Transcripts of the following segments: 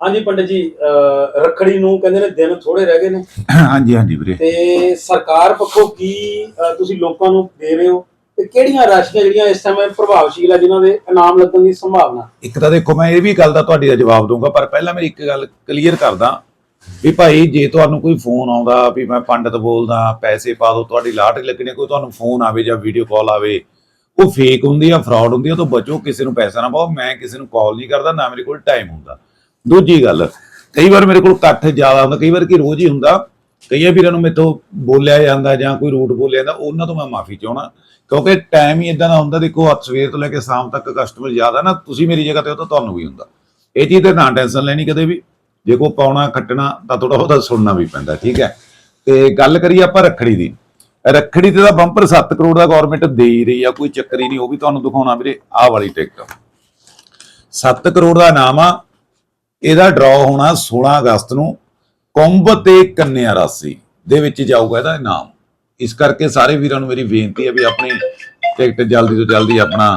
ਹਾਂਜੀ ਪੰਡਿਤ ਜੀ ਅਹ ਰੱਖੜੀ ਨੂੰ ਕਹਿੰਦੇ ਨੇ ਦਿਨ ਥੋੜੇ ਰਹਿ ਗਏ ਨੇ। ਹਾਂਜੀ ਹਾਂਜੀ ਵੀਰੇ। ਤੇ ਸਰਕਾਰ ਪੱਖੋਂ ਕੀ ਅਹ ਤੁਸੀਂ ਲੋਕਾਂ ਨੂੰ ਦੇ ਰਹੇ ਹੋ? ਤੇ ਕਿਹੜੀਆਂ ਰਾਸ਼ੀਆਂ ਜਿਹੜੀਆਂ ਇਸ ਸਮੇਂ ਪ੍ਰਭਾਵਸ਼ੀਲ ਆ ਜਿਨ੍ਹਾਂ ਦੇ ਇਨਾਮ ਲੱਗਣ ਦੀ ਸੰਭਾਵਨਾ? ਇੱਕ ਤਾਂ ਦੇਖੋ ਮੈਂ ਇਹ ਵੀ ਗੱਲ ਦਾ ਤੁਹਾਡੀ ਦਾ ਜਵਾਬ ਦਊਂਗਾ ਪਰ ਪਹਿਲਾਂ ਮੇਰੀ ਇੱਕ ਗੱਲ ਕਲੀਅਰ ਕਰਦਾ ਵੀ ਭਾਈ ਜੇ ਤੁਹਾਨੂੰ ਕੋਈ ਫੋਨ ਆਉਂਦਾ ਵੀ ਮੈਂ ਪੰਡਤ ਬੋਲਦਾ ਪੈਸੇ ਪਾ ਦਿਓ ਤੁਹਾਡੀ ਲਾਟਰੀ ਲੱਗਣੀ ਕੋਈ ਤੁਹਾਨੂੰ ਫੋਨ ਆਵੇ ਜਾਂ ਵੀਡੀਓ ਕਾਲ ਆਵੇ ਉਹ ਫੇਕ ਹੁੰਦੀ ਆ ਫਰਾਡ ਹੁੰਦੀ ਆ ਤੋਂ ਬਚੋ ਕਿਸੇ ਨੂੰ ਪੈਸਾ ਨਾ ਪਾਓ ਮੈਂ ਕਿਸੇ ਨੂੰ ਕਾਲ ਨਹੀਂ ਕਰਦਾ ਨਾ ਮੇਰੇ ਕੋਲ ਟਾਈਮ ਹੁੰਦਾ। ਦੂਜੀ ਗੱਲ, ਕਈ ਵਾਰ ਮੇਰੇ ਕੋਲ ਇਕੱਠ ਜ਼ਿਆਦਾ ਹੁੰਦਾ, ਕਈ ਵਾਰ ਕੀ ਰੋਜ਼ ਹੀ ਹੁੰਦਾ, ਕਈਆਂ ਵੀਰਾਂ ਨੂੰ ਮੇਥੋਂ ਬੋਲਿਆ ਜਾਂਦਾ ਜਾਂ ਕੋਈ ਰੂਟ ਬੋਲਿਆ ਜਾਂਦਾ, ਉਹਨਾਂ ਤੋਂ ਮੈਂ ਮਾਫੀ ਚਾਹਣਾ ਕਿਉਂਕਿ ਟਾਈਮ ਹੀ ਇਦਾਂ ਦਾ ਹੁੰਦਾ, ਦੇਖੋ ਅੱਜ ਸਵੇਰ ਤੋਂ ਲੈ ਕੇ ਸ਼ਾਮ ਤੱਕ ਕਸਟਮਰ ਜ਼ਿਆਦਾ ਨਾ, ਤੁਸੀਂ ਮੇਰੀ ਜਗ੍ਹਾ ਤੇ ਹੋ ਤਾਂ ਤੁਹਾਨੂੰ ਵੀ ਹੁੰਦਾ। ਇਹ ਚੀਜ਼ ਤੇ ਨਾ ਟੈਨਸ਼ਨ ਲੈਣੀ ਕਦੇ ਵੀ, ਜੇ ਕੋ ਪਾਉਣਾ, ਖੱਟਣਾ ਤਾਂ ਥੋੜਾ ਬਹੁਤਾ ਸੁਣਨਾ ਵੀ ਪੈਂਦਾ, ਠੀਕ ਹੈ। ਤੇ ਗੱਲ ਕਰੀਏ ਆਪਾਂ ਰੱਖੜੀ ਦੀ। ਰੱਖੜੀ ਤੇ ਦਾ ਬੰਪਰ 7 ਕਰੋੜ ਦਾ ਗਵਰਨਮੈਂਟ ਦੇ ਹੀ ਰਹੀ ਆ, ਕੋਈ ਚੱਕਰ ਹੀ ਨਹੀਂ, ਉਹ ਵੀ ਤੁਹਾਨੂੰ ਦਿਖਾਉਣਾ ਵੀਰੇ, ਆਹ ਵਾਲੀ ਟਿਕਟ। 7 ਕਰੋੜ ਦਾ ਨਾਮ ਆ ਇਹਦਾ ਡਰਾਅ ਹੋਣਾ 16 ਅਗਸਤ ਨੂੰ ਕੁੰਭ ਤੇ ਕੰਨਿਆ ਰਾਸ਼ੀ ਦੇ ਵਿੱਚ ਜਾਊਗਾ ਇਹਦਾ ਇਨਾਮ। ਇਸ ਕਰਕੇ ਸਾਰੇ ਵੀਰਾਂ ਨੂੰ ਮੇਰੀ ਬੇਨਤੀ ਹੈ ਵੀ ਆਪਣੀ ਟਿਕਟ ਜਲਦੀ ਤੋਂ ਜਲਦੀ ਆਪਣਾ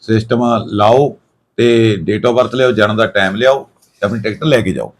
ਸਿਸਟਮ ਲਾਓ ਤੇ ਡੇਟ ਆਫ ਬਰਥ ਲਿਆਓ, ਜਨਮ ਦਾ ਟਾਈਮ ਲਿਆਓ ਤੇ ਆਪਣੀ ਟਿਕਟ ਲੈ ਕੇ ਜਾਓ।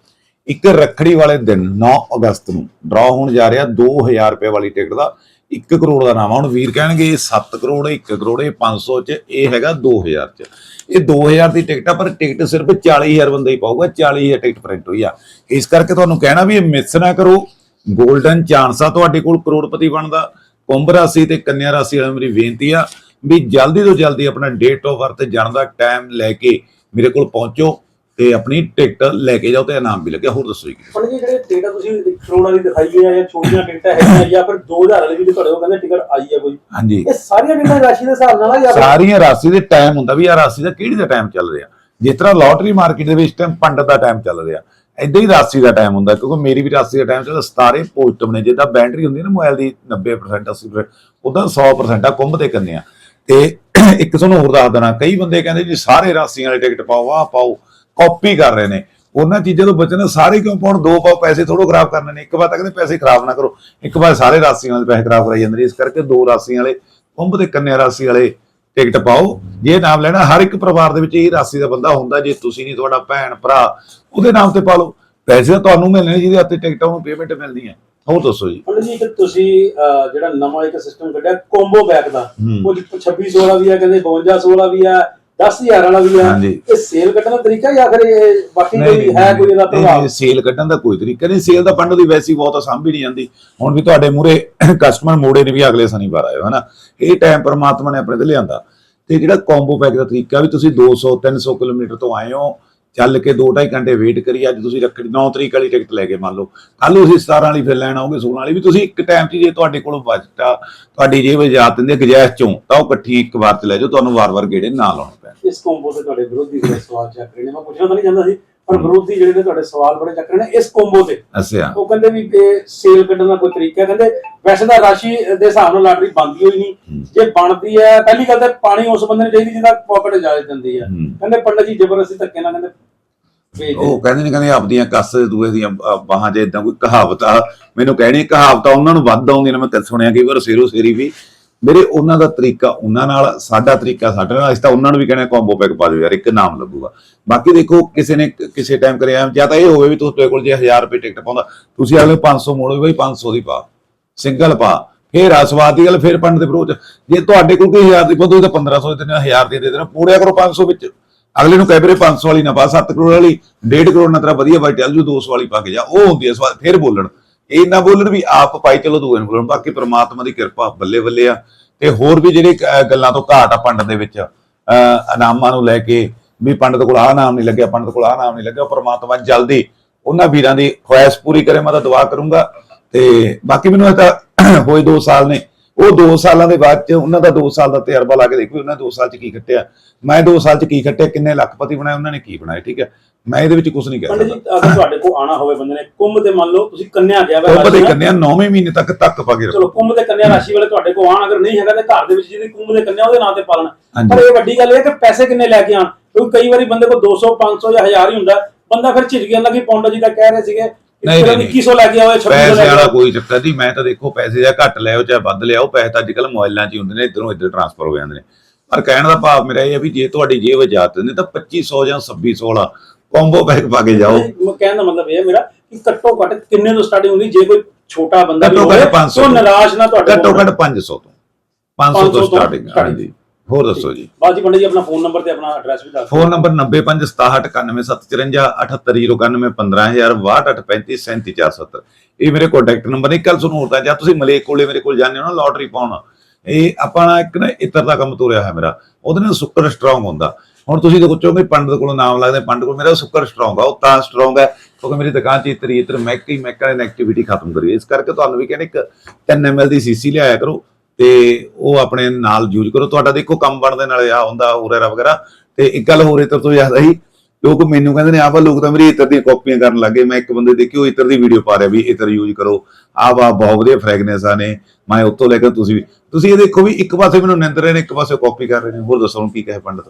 ਇੱਕ ਰੱਖੜੀ ਵਾਲੇ ਦਿਨ 9 ਅਗਸਤ ਨੂੰ ਡਰਾਅ ਹੋਣ ਜਾ ਰਿਹਾ 2000 ਰੁਪਏ ਵਾਲੀ ਟਿਕਟ ਦਾ। 1 ਕਰੋੜ ਦਾ ਨਾਮ ਆ। ਹੁਣ ਵੀਰ ਕਹਿਣਗੇ ਇਹ 7 ਕਰੋੜ 1 ਕਰੋੜ, ਇਹ 500 ਚ, ਇਹ ਹੈਗਾ 2000 ਚ। ਇਹ 2000 ਦੀ ਟਿਕਟ ਆ, ਪਰ ਟਿਕਟ ਸਿਰਫ 40000 ਬੰਦਾ ਹੀ ਪਾਊਗਾ 40000 ਟਿਕਟ ਪ੍ਰਿੰਟ ਹੋਈ ਆ। ਇਸ ਕਰਕੇ ਤੁਹਾਨੂੰ ਕਹਿਣਾ ਵੀ ਇਹ ਮਿਸ ਨਾ ਕਰੋ। 골ਡਨ ਚਾਂਸ ਆ ਤੁਹਾਡੇ ਕੋਲ ਕਰੋੜਪਤੀ ਬਣਦਾ। ਕੁੰਭ ਰਾਸ਼ੀ ਤੇ ਕੰਨਿਆ ਰਾਸ਼ੀ ਵਾਲਿਆਂ ਮੇਰੀ ਬੇਨਤੀ ਆ ਵੀ ਜਲਦੀ ਤੋਂ ਜਲਦੀ ਆਪਣਾ ਡੇਟ ਆਫ ਬਰਥ ਜਾਣ ਦਾ ਟਾਈਮ ਲੈ ਕੇ ਮੇਰੇ ਕੋਲ ਪਹੁੰਚੋ। ਤੇ ਆਪਣੀ ਟਿਕਟ ਲੈ ਕੇ ਜਾਓ ਤੇ ਇਨਾਮ ਵੀ ਲੱਗਿਆ। ਹੋਰ ਦੱਸੋ ਜੀ ਜੀ ਜਿਹੜੇ ਟਿਕਟ ਤੁਸੀਂ ਕਰੋੜ ਵਾਲੀ ਦਿਖਾਈ ਹੈ ਜਾਂ ਛੋਟੀਆਂ ਟਿਕਟਾਂ ਹੈਗੀਆਂ ਜਾਂ ਫਿਰ 2000 ਵਾਲੀ ਵੀ ਤੁਹਾਡੇ ਕੋਲ ਕਹਿੰਦੇ ਟਿਕਟ ਆਈ ਹੈ ਕੋਈ ਹਾਂਜੀ। ਇਹ ਸਾਰੀਆਂ ਟਿਕਟਾਂ ਰਾਸ਼ੀ ਦੇ ਹਿਸਾਬ ਨਾਲ ਆ ਜਾਂ ਸਾਰੀਆਂ ਰਾਸ਼ੀ ਦੇ ਟਾਈਮ ਹੁੰਦਾ ਵੀ ਆ ਰਾਸ਼ੀ ਦਾ ਕਿਹੜੀ ਦਾ ਟਾਈਮ ਚੱਲ ਰਿਹਾ। ਜਿਸ ਤਰ੍ਹਾਂ ਲਾਟਰੀ ਮਾਰਕੀਟ ਦੇ ਵਿੱਚ ਟਾਈਮ ਪੰਡਤ ਦਾ ਟਾਈਮ ਚੱਲ ਰਿਹਾ। ਏਦਾਂ ਹੀ ਰਾਸ਼ੀ ਦਾ ਟਾਈਮ ਹੁੰਦਾ ਕਿਉਂਕਿ ਮੇਰੀ ਵੀ ਰਾਸ਼ੀ ਦਾ ਟਾਈਮ ਚੱਲਦਾ ਸਤਾਰੇ ਪੋਜ਼ਿਟਿਵ ਨੇ ਜਿੱਦਾਂ ਬੈਟਰੀ ਹੁੰਦੀ ਹੈ ਨਾ ਮੋਬਾਈਲ ਦੀ 90% 80% ਉਦਾਂ 100% ਆ ਕੁੰਭ ਦੇ ਕੰਨੇ ਆ ਤੇ ਇੱਕ ਤੁਹਾਨੂੰ ਹੋਰ ਦੱਸ ਦੇਣਾ, ਕਈ ਬੰਦੇ ਕਹਿੰਦੇ ਜੀ ਸਾਰੇ ਰਾਸ਼ੀਆਂ ਵਾਲੇ ਟਿਕਟ ਪਾਓ ਆ ਪਾਓ ਕਾਪੀ ਕਰ ਰਹੇ ਨੇ। ਉਹਨਾਂ ਚੀਜ਼ਾਂ ਤੋਂ ਬਚਣਾ ਸਾਰੇ ਕਿਉਂ ਪਾਉਣ? ਦੋ ਪਾਓ ਪੈਸੇ ਥੋੜੋ ਖਰਾਬ ਕਰਨੇ ਨੇ। ਇੱਕ ਵਾਰ ਤਾਂ ਕਹਿੰਦੇ ਪੈਸੇ ਖਰਾਬ ਨਾ ਕਰੋ। ਇੱਕ ਵਾਰ ਸਾਰੇ ਰਾਸ਼ੀਆਂ ਵਾਲੇ ਪੈਸੇ ਖਰਾਬ ਕਰਾਈ ਜਾਂਦੇ ਨੇ। ਇਸ ਕਰਕੇ ਦੋ ਰਾਸ਼ੀਆਂ ਵਾਲੇ, ਕੁੰਭ ਤੇ ਕੰਨਿਆ ਰਾਸ਼ੀ ਵਾਲੇ ਟਿਕਟ ਪਾਓ। ਜੇ ਨਾਮ ਲੈਣਾ, ਹਰ ਇੱਕ ਪਰਿਵਾਰ ਦੇ ਵਿੱਚ ਇਹ ਰਾਸ਼ੀ ਦਾ ਬੰਦਾ ਹੁੰਦਾ, ਜੇ ਤੁਸੀਂ ਨਹੀਂ ਤੁਹਾਡਾ ਭੈਣ, ਭਰਾ, ਉਹਦੇ ਨਾਮ ਤੇ ਪਾ ਲਓ। ਪੈਸੇ ਤੁਹਾਨੂੰ ਮਿਲਣੇ ਜਿਹਦੇ ਹੱਥੇ ਟਿਕਟਾਂ ਨੂੰ ਪੇਮੈਂਟ ਮਿਲਦੀ ਹੈ ਹੋਰ ਦੱਸੋ ਜੀ। ਪੰਡਿਤ ਜੀ ਇੱਕ ਤੁਸੀਂ ਅਹ, ਜਿਹੜਾ ਨਵਾਂ ਇੱਕ ਸਿਸਟਮ ਕੱਢਿਆ ਕੋਂਬੋ ਬੈਕ ਦਾ। ਹੂੰ। ਉਹ 2600 ਵਾਲਾ ਵੀ ਆ ਕਹਿੰਦੇ 5200 ਵਾਲਾ ਵੀ ਆ 10000 ਵਾਲਾ ਵੀ ਆ। ਹਾਂਜੀ। ਇਹ ਸੇਲ ਕੱਢਣ ਦਾ ਤਰੀਕਾ ਜਾਂ ਫਿਰ ਇਹ ਬਾਕੀ ਕੋਈ ਹੈ ਕੋਈ ਇਹਦਾ ਪ੍ਰਭਾਵ? ਸੇਲ ਕੱਢਣ ਦਾ ਕੋਈ ਤਰੀਕਾ ਨਹੀਂ। ਸੇਲ ਦਾ ਪੰਡ ਦੀ ਵੈਸੀ ਬਹੁਤ ਸਾਂਭੀ ਨਹੀਂ ਜਾਂਦੀ। ਹੁਣ ਵੀ ਤੁਹਾਡੇ ਮੂਰੇ ਕਸਟਮਰ ਮੋੜੇ ਨੇ ਵੀ ਅਗਲੇ ਸ਼ਨੀਵਾਰ ਆਇਓ ਹਨਾ? ਇਹ ਟਾਈਮ ਪਰਮਾਤਮਾ ਨੇ ਆਪਣੇ ਤੇ ਲਿਆਂਦਾ। ਤੇ ਜਿਹੜਾ ਕੰਬੋ ਪੈਕ ਦਾ ਤਰੀਕਾ ਵੀ ਤੁਸੀਂ 200 300 ਕਿਲੋਮੀਟਰ ਤੋਂ ਆਏ ਹੋ ਚੱਲ ਕੇ 2.5 ਘੰਟੇ ਵੇਟ ਕਰੀ, ਅੱਜ ਤੁਸੀਂ ਰੱਖੜੀ 9 ਤਰੀਕ ਵਾਲੀ ਟਿਕਟ ਲੈ ਕੇ ਮੰਨ ਲਓ। ਕੱਲ ਨੂੰ ਤੁਸੀਂ 17 ਵਾਲੀ ਫਿਰ ਲੈਣ ਆਓਗੇ 16 ਵਾਲੀ ਵੀ ਤੁਸੀਂ ਇੱਕ ਟਾਈਮ 'ਚ ਜੇ ਤੁਹਾਡੇ ਕੋਲ ਬਜਟ ਤੁਹਾਡੀ ਜੇਬ ਇਜਾਜ਼ਤ ਦਿੰਦੀ ਹੈ ਗੁਜਾਇਸ਼ ਚੋਂ, ਤਾਂ ਉਹ ਇਕੱਠੀ ਇੱਕ ਵਾਰ 'ਚ ਲੈ ਜਾਓ, ਤੁਹਾਨੂੰ ਵਾਰ-ਵਾਰ ਗੇੜੇ ਨਾ ਲਾਉਣੇ ਪੈਣ ਇਸ ਕੋਂਬੋ ਤੇ ਤੁਹਾਡੇ ਵਿਰੋਧੀ ਸਵਾਲ ਚੱਕ ਰਹੇ ਨੇ। ਮੈਂ ਪੁੱਛਣਾ ਤਾਂ ਨਹੀਂ ਚਾਹੁੰਦਾ ਸੀ ਪਰ ਵਿਰੋਧੀ ਜਿਹੜੇ ਨੇ ਤੁਹਾਡੇ ਸਵਾਲ ਬੜੇ ਚੱਕ ਰਹੇ ਨੇ ਇਸ ਕੋਂਬੋ ਤੇ। ਅੱਛਾ। ਉਹ ਕਹਿੰਦੇ ਵੀ ਇਹ ਸੇਲ ਕੱਢਣ ਦਾ ਕੋਈ ਤਰੀਕਾ। ਕਹਿੰਦੇ ਵੈਸੇ ਤਾਂ ਰਾਸ਼ੀ ਦੇ ਹਿਸਾਬ ਨਾਲ ਲਾਟਰੀ ਬਣਦੀ ਹੋਈ ਨਹੀਂ। ਜੇ ਬਣਦੀ ਹੈ ਪਹਿਲੀ ਗੱਲ ਤਾਂ ਪਾਣੀ ਉਸ ਬੰਦੇ ਨੂੰ ਚਾਹੀਦੀ ਜਿਹਦਾ ਪਾਕਟ ਇਜਾਜ਼ਤ ਦਿੰਦੀ ਹੈ। ਕਹਿੰਦੇ ਪੰਡਤ ਜੀ ਜ਼ਬਰਦਸਤੀ ਧੱਕੇ ਨਾਲ ਕਹਿੰਦੇ ਉਹ ਕਹਿੰਦੇ ਨੇ ਕਹਿੰਦੇ ਆਪਦੀਆਂ ਕੱਸ ਦੂਏ ਦੀਆਂ ਬਾਹਾਂ 'ਚ ਇਦਾਂ ਕੋਈ ਕਹਾਵਤ ਆ ਮੈਨੂੰ ਕਹਿਣੀ ਕਹਾਵਤਾਂ ਉਹਨਾਂ ਨੂੰ ਵੱਧ ਆਉਂਦੀਆਂ ਨੇ। ਮੈਂ ਸੁਣਿਆ ਕਈ ਵਾਰ ਸੇਰੋ ਸੇਰੀ ਵੀ ਮੇਰੇ ਉਹਨਾਂ ਦਾ ਤਰੀਕਾ, ਉਹਨਾਂ ਨਾਲ, ਸਾਡਾ ਤਰੀਕਾ, ਸਾਡੇ ਨਾਲ, ਅਸੀਂ ਤਾਂ ਉਹਨਾਂ ਨੂੰ ਵੀ ਕਹਿੰਦੇ ਕੰਬੋ ਪੈਕ ਪਾ ਦਿਓ ਯਾਰ, ਇੱਕ ਨਾਮ ਲੱਗੂਗਾ ਬਾਕੀ ਦੇਖੋ, ਕਿਸੇ ਨੇ ਕਿਸੇ ਟਾਈਮ ਕਰਿਆ, ਜਾਂ ਤਾਂ ਇਹ ਹੋਵੇ ਵੀ ਤੁਹਾਡੇ ਕੋਲ ਜੇ 1000 ਰੁਪਏ ਟਿਕਟ ਪਾਉਂਦਾ, ਤੁਸੀਂ ਅਗਲੇ 500 ਮੋੜੋ ਬਈ 500 ਦੀ ਪਾ ਸਿੰਗਲ ਪਾ, ਫੇਰ ਆ, ਸਵਾਦ ਦੀ ਗੱਲ, ਫੇਰ ਪੰਡ ਦੇ ਵਿਰੋਧ ਜੇ ਤੁਹਾਡੇ ਕੋਲ ਕੋਈ 1000 ਦੀ ਪਾਉਂਦਾ ਤਾਂ 1500 ਦੇ ਦੇਣਾ 1000 ਦੀ ਦੇ ਦੇਣਾ ਪੂੜਿਆ ਕਰੋ 500 ਵਿੱਚ। ਅਗਲੇ ਨੂੰ ਕਹਿ ਵੀਰੇ 500 ਵਾਲੀ ਨਾ ਪਾ 7 ਕਰੋੜ ਵਾਲੀ 1.5 ਕਰੋੜ ਨਾ ਤੇਰਾ ਵਧੀਆ ਬਾਈ ਚੱਲ ਜੂ 200 ਵਾਲੀ ਪਾ ਕੇ ਜਾ, ਉਹ ਹੁੰਦੀ ਹੈ ਸਵਾਦ, ਫੇਰ ਬੋਲਣ। ਇਹ ਨਾ ਬੋਲਣ ਵੀ ਆਪ ਪਾਈ ਚਲੋ ਦੂਏ ਨੂੰ ਬੋਲਣ ਬਾਕੀ ਪ੍ਰਮਾਤਮਾ ਦੀ ਕਿਰਪਾ ਬੱਲੇ ਬੱਲੇ ਆ। ਤੇ ਹੋਰ ਵੀ ਜਿਹੜੇ ਅਹ, ਗੱਲਾਂ ਤੋਂ ਘਾਟ ਆ ਪੰਡ ਦੇ ਵਿੱਚ ਅਹ, ਇਨਾਮਾਂ ਨੂੰ ਲੈ ਕੇ ਵੀ ਪੰਡਤ ਕੋਲ ਆਹ ਨਾਮ ਨਹੀਂ ਲੱਗਿਆ ਪੰਡਤ ਕੋਲ ਆਹ ਨਾਮ ਨਹੀਂ ਲੱਗਿਆ ਪ੍ਰਮਾਤਮਾ ਜਲਦੀ ਉਹਨਾਂ ਵੀਰਾਂ ਦੀ ਖੁਆਇਸ਼ ਪੂਰੀ ਕਰੇ ਮੈਂ ਤਾਂ ਦੁਆ ਕਰੂੰਗਾ। ਤੇ ਬਾਕੀ ਮੈਨੂੰ ਇਹ ਤਾਂ ਹੋਏ 2 ਸਾਲ ਨੇ ਉਹ 2 ਸਾਲਾਂ ਦੇ ਬਾਅਦ ਚ ਉਹਨਾਂ ਦਾ 2 ਸਾਲ ਦਾ ਤਜਰਬਾ ਲਾ ਕੇ ਦੇਖੋ ਉਹਨਾਂ 2 ਸਾਲ ਚ ਕੀ ਖੱਟਿਆ। ਮੈਂ 2 ਸਾਲ ਚ ਕੀ ਖੱਟਿਆ ਕਿੰਨੇ ਲੱਖਪਤੀ ਬਣਾਏ ਉਹਨਾਂ ਨੇ ਕੀ ਬਣਾਇਆ ਠੀਕ ਹੈ? ਮੈਂ ਇਹਦੇ ਵਿੱਚ ਕੁਝ ਨਹੀਂ ਕਹਿ ਸਕਦਾ। ਜੀ ਅਗਰ ਤੁਹਾਡੇ ਕੋਲ ਆਣਾ ਹੋਵੇ ਬੰਦੇ ਨੇ ਕੁੰਭ ਤੇ ਮੰਨ ਲਓ ਤੁਸੀਂ ਕੰਨਿਆ ਗਿਆ ਵਾ ਬਦੇ ਨਾਲ। ਕੰਨਿਆ 9ਵੇਂ ਮਹੀਨੇ ਤੱਕ ਤੱਕ ਪਾ ਕੇ ਚਲੋ ਕੁੰਭ ਤੇ ਕੰਨਿਆ ਰਾਸ਼ੀ ਵਾਲੇ ਤੁਹਾਡੇ ਕੋਲ ਆਣ ਅਗਰ ਨਹੀਂ ਹੈਗਾ ਤੇ ਘਰ ਦੇ ਵਿੱਚ ਜਿਹਦੀ ਕੁੰਭ ਦੇ ਕੰਨਿਆ ਉਹਦੇ ਨਾਂ ਤੇ ਪਾਲਣ। ਪਰ ਇਹ ਵੱਡੀ ਗੱਲ ਇਹ ਹੈ ਕਿ ਪੈਸੇ ਕਿੰਨੇ ਲੈ ਕੇ ਆਣ ਕਿਉਂਕਿ ਕਈ ਵਾਰੀ ਬੰਦੇ ਕੋਲ 200 500 ਜਾਂ 1000 ਹੀ ਹੁੰਦਾ। ਬੰਦਾ ਫਿਰ ਝਿਜਕ ਜਾਂਦਾ ਕਿ ਪੌਂਡਾ ਜੀ ਦਾ ਕਹਿ ਰਹੇ ਸੀਗੇ ਨਹੀਂ, ਕਿ ਨਹੀਂ, 2100 ਲੈ ਕੇ ਆਓ 2600 ਪੈਸੇ ਲੈ ਕੇ ਵਾਲਾ ਆਓ। ਕੋਈ ਚੱਕਰ ਨਹੀਂ। ਮੈਂ ਤਾਂ ਦੇਖੋ ਪੈਸੇ ਜਾਂ ਘੱਟ ਲਿਆਓ ਚਾਹੇ ਵੱਧ ਲਿਆਓ ਪੈਸੇ ਤਾਂ ਅੱਜਕੱਲ ਮੋਬਾਈਲਾਂ 'ਚ ਹੀ ਹੁੰਦੇ ਨੇ ਇਧਰੋਂ ਇੱਧਰ ਟ੍ਰਾਂਸਫਰ ਹੋ ਜਾਂਦੇ ਨੇ। ਪਰ ਕਹਿਣ ਦਾ ਭਾਵ ਮੇਰਾ ਇਹ ਹੈ ਵੀ ਜੇ ਤੁਹਾਡੀ ਜੇਬ ਇਜਾਜ਼ਤ ਦਿੰਦੀ ਤਾਂ 2500 ਜਾਂ 2600 ਵਾਲਾ ਕੰਬੋ ਪੈਕ ਪਾ ਕੇ ਜਾਓ। ਮੈਂ ਕਹਿਣ ਦਾ ਮਤਲਬ ਇਹ ਹੈ ਮੇਰਾ ਕਿ ਘੱਟੋ ਘੱਟ ਕਿੰਨੇ ਤੋਂ ਸਟਾਰਟਿੰਗ ਹੁੰਦੀ ਜੇ ਕੋਈ ਛੋਟਾ ਬੰਦਾ ਵੀ ਘੱਟੋ ਘੱਟ ਹੋਵੇ 500 ਤਾਂ। ਨਿਰਾਸ਼ ਨਾ ਤੁਹਾਡੇ ਘੱਟੋ ਘੱਟ 500 ਤੋਂ। 500 500 ਤੋਂ ਤੋਂ ਸਟਾਰਟਿੰਗ starting। ਹਾਂਜੀ। ਹੋਰ ਦੱਸੋ ਜੀ। ਬਾਅਦ ਜੀ ਪੰਡਿਤ ਜੀ ਆਪਣਾ ਫੋਨ ਨੰਬਰ ਤੇ ਆਪਣਾ ਐਡਰੈਸ ਵੀ ਦੱਸ ਫੋਨ ਨੰਬਰ 9576919754 ਇਹ ਮੇਰੇ ਕੰਟੈਕਟ ਨੰਬਰ ਨੇ ਕੱਲ ਤੁਹਾਨੂੰ ਹੁੰਦਾ ਜਾਂ ਤੁਸੀਂ ਮਲੇਕ ਕੋਲੇ ਮੇਰੇ ਕੋਲ ਜਾਂਦੇ ਹੋ ਨਾ ਲੋਟਰੀ ਪਾਉਣ। ਇਹ ਆਪਾਂ ਨਾ ਇੱਕ ਨਾ ਇਤਰ ਦਾ ਕੰਮ ਤੋਰਿਆ ਹੋਇਆ ਮੇਰਾ। ਉਹਦੇ ਨਾਲ ਸੁੱਕਰ ਸਟਰੋਂਗ ਹੁੰਦਾ। ਹੁਣ ਤੁਸੀਂ ਤਾਂ ਪੁੱਛੋਗੇ ਪੰਡਤ ਕੋਲੋਂ ਨਾਮ ਲੱਗਦਾ ਪੰਡਤ ਕੋਲ ਮੇਰਾ ਸੁੱਕਰ ਸਟਰੋਂਗ ਆ ਉਹ ਤਾਂ ਸਟਰੋਂਗ ਹੈ ਕਿਉਂਕਿ ਮੇਰੀ ਦੁਕਾਨ 'ਚ ਇਤਰੀ ਇਤਰ ਮੈਕ ਹੀ ਮੈਕ ਵਾਲੀ ਐਕਟੀਵਿਟੀ ਖਤਮ ਕਰੀ ਇਸ ਕਰਕੇ ਤੁਹਾਨੂੰ ਵੀ ਕਹਿੰਦੇ ਇੱਕ 10 ml ਦੀ ਸੀਸੀ ਲਿਆਇਆ ਕਰੋ। ਤੇ ਉਹ ਆਪਣੇ ਨਾਲ ਯੂਜ਼ ਕਰੋ। ਤੁਹਾਡਾ ਦੇਖੋ ਕੰਮ ਬਣਦੇ ਨਾਲ ਆ ਹੁੰਦਾ ਹੋਰੇਰਾ ਵਗੈਰਾ। ਤੇ ਇੱਕ ਗੱਲ ਹੋਰ ਇਤਰ ਤੋਂ ਜ਼ਿਆਦਾ ਹੀ ਲੋਕ ਮੈਨੂੰ ਕਹਿੰਦੇ ਨੇ, ਆਹ ਵਾ ਲੋਕ ਤਾਂ ਮੇਰੀ ਇਤਰ ਦੀਆਂ ਕਾਪੀਆਂ ਕਰਨ ਲੱਗੇ ਮੈਂ ਇੱਕ ਬੰਦੇ ਦੇਖੀ, ਉਹ ਇਤਰ ਦੀ ਵੀਡੀਓ ਪਾ ਰਿਹਾ ਵੀ ਇਤਰ ਯੂਜ਼ ਕਰੋ। ਆਹ ਵਾ ਬਹੁਤ ਵਧੀਆ ਫ੍ਰੈਗਨੈਂਸ ਆ ਨੇ। ਮੈਂ ਉੱਤੋਂ ਲੈ ਕੇ ਤੁਸੀਂ ਵੀ, ਤੁਸੀਂ ਇਹ ਦੇਖੋ ਵੀ ਇੱਕ ਪਾਸੇ ਮੈਨੂੰ ਨਿੰਦ ਰਹੇ ਨੇ, ਇੱਕ ਪਾਸੇ ਕਾਪੀ ਕਰ ਰਹੇ ਨੇ। ਹੋਰ ਦੱਸੋ ਹੁਣ ਕੀ ਕਹੇ ਪੰਡਤ?